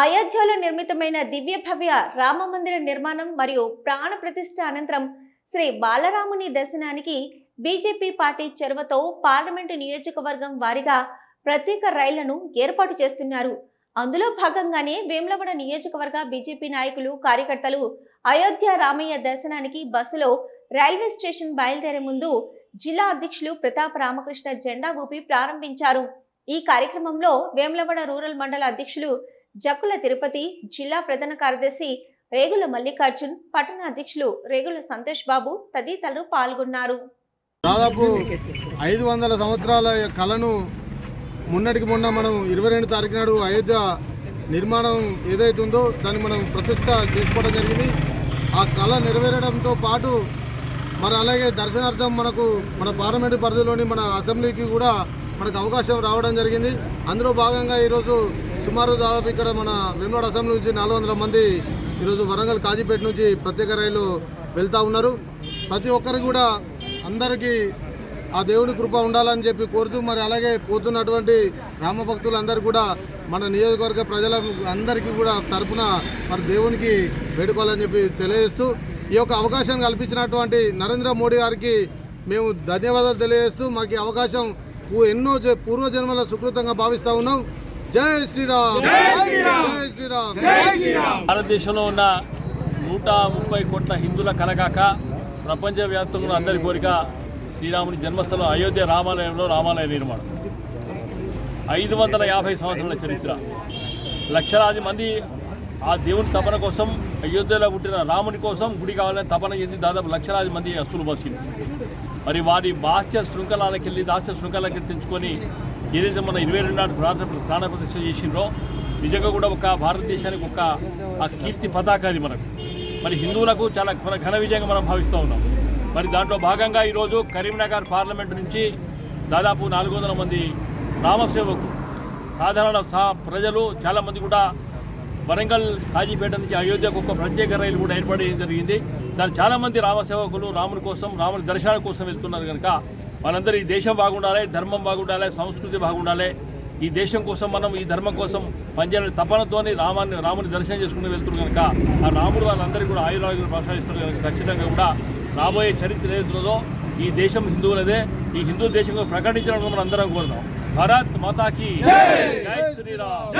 అయోధ్యలో నిర్మితమైన దివ్య భవ్య రామ మందిర నిర్మాణం మరియు ప్రాణ ప్రతిష్ఠ అనంతరం శ్రీ బాలరాముని దర్శనానికి బీజేపీ పార్టీ చొరవతో పార్లమెంటు నియోజకవర్గం వారిగా ప్రత్యేక రైళ్ళను ఏర్పాటు చేస్తున్నారు. అందులో భాగంగానే వేములవాడ నియోజకవర్గ బీజేపీ నాయకులు కార్యకర్తలు అయోధ్య రామయ్య దర్శనానికి బస్సులో రైల్వే స్టేషన్ బయలుదేరే ముందు జిల్లా అధ్యక్షులు ప్రతాప్ రామకృష్ణ జెండా ఊపి ప్రారంభించారు. ఈ కార్యక్రమంలో వేములవాడ రూరల్ మండల అధ్యక్షులు జక్కుల తిరుపతి జిల్లా ప్రధాన కార్యదర్శి రేగుల మల్లికార్జున్ పట్టణ అధ్యక్షులు రేగుల సంతోష్ బాబు తదితరులు పాల్గొన్నారు. దాదాపు ఐదు వందల సంవత్సరాల కళను మొన్నటికి మొన్న మనం ఇరవై రెండు తారీఖు నాడు అయోధ్య నిర్మాణం ఏదైతే ఉందో దాన్ని మనం ప్రతిష్ట చేసుకోవడం జరిగింది. ఆ కళ నెరవేరడంతో పాటు మరి అలాగే దర్శనార్థం మనకు మన పార్లమెంటు పరిధిలోని మన అసెంబ్లీకి కూడా మనకు అవకాశం రావడం జరిగింది. అందులో భాగంగా ఈరోజు సుమారు దాదాపు ఇక్కడ మన వేములాడ అసెంబ్లీ నుంచి నాలుగు వందల మంది ఈరోజు వరంగల్ కాజీపేట నుంచి ప్రత్యేక రైలు వెళ్తూ ఉన్నారు. ప్రతి ఒక్కరికి కూడా అందరికీ ఆ దేవుని కృప ఉండాలని చెప్పి కోరుతూ మరి అలాగే పోతున్నటువంటి రామభక్తులందరూ కూడా మన నియోజకవర్గ ప్రజల అందరికీ కూడా తరపున మరి దేవునికి వేడుకోవాలని చెప్పి తెలియజేస్తూ ఈ యొక్క అవకాశం కల్పించినటువంటి నరేంద్ర మోడీ గారికి మేము ధన్యవాదాలు తెలియజేస్తూ మాకు అవకాశం ఎన్నో జ- పూర్వజన్మల సుకృతంగా భావిస్తూ ఉన్నాం. జై శ్రీరామ్. జై శ్రీరామ్. భారతదేశంలో ఉన్న నూట ముప్పై కోట్ల హిందువుల కలగాక ప్రపంచవ్యాప్తంగా అందరి కోరిక శ్రీరాముని జన్మస్థలం అయోధ్య రామాలయంలో రామాలయ నిర్మాణం. ఐదు వందల యాభై సంవత్సరాల చరిత్ర. లక్షలాది మంది ఆ దేవుని తపన కోసం అయోధ్యలో పుట్టిన రాముని కోసం గుడి కావాలని తపన చెంది దాదాపు లక్షలాది మంది అస్తులు బస్సింది మరి వారి బాస్య శృంఖలాలకు వెళ్ళి దాస్య శృంఖలాలకి తెంచుకొని ఏదైతే మన ఇరవై రెండు నాడు ప్రాణ ప్రాణ ప్రతిష్ఠ చేసిండ్రో నిజంగా కూడా ఒక భారతదేశానికి ఒక ఆ కీర్తి పతాక అది మనకు. మరి హిందువులకు చాలా ఘన ఘన విజయంగా మనం భావిస్తూ ఉన్నాం. మరి దాంట్లో భాగంగా ఈరోజు కరీంనగర్ పార్లమెంటు నుంచి దాదాపు నాలుగు వందల మంది రామసేవకు సాధారణ ప్రజలు చాలామంది కూడా వరంగల్ కాజీపేట నుంచి అయోధ్యకు ఒక ప్రత్యేక రైలు కూడా ఏర్పడేయడం జరిగింది. దాని చాలామంది రామసేవకులు రాముని కోసం రాముని దర్శనాల కోసం వెళ్తున్నారు కనుక వాళ్ళందరూ ఈ దేశం బాగుండాలి ధర్మం బాగుండాలి సంస్కృతి బాగుండాలి. ఈ దేశం కోసం మనం ఈ ధర్మం కోసం పనిచేయాలని తపనతోని రామాన్ని రాముని దర్శనం చేసుకుని వెళ్తున్నారు కనుక ఆ రాముడు వాళ్ళందరికీ కూడా ఆయురాలు ప్రసాదిస్తున్నారు కనుక ఖచ్చితంగా కూడా రాబోయే చరిత్ర ఏదో ఈ దేశం హిందువులదే. ఈ హిందూ దేశంలో ప్రకటించడం మనం అందరం కోరుదాం. భారత్ మాతాకి జై శ్రీరామ్!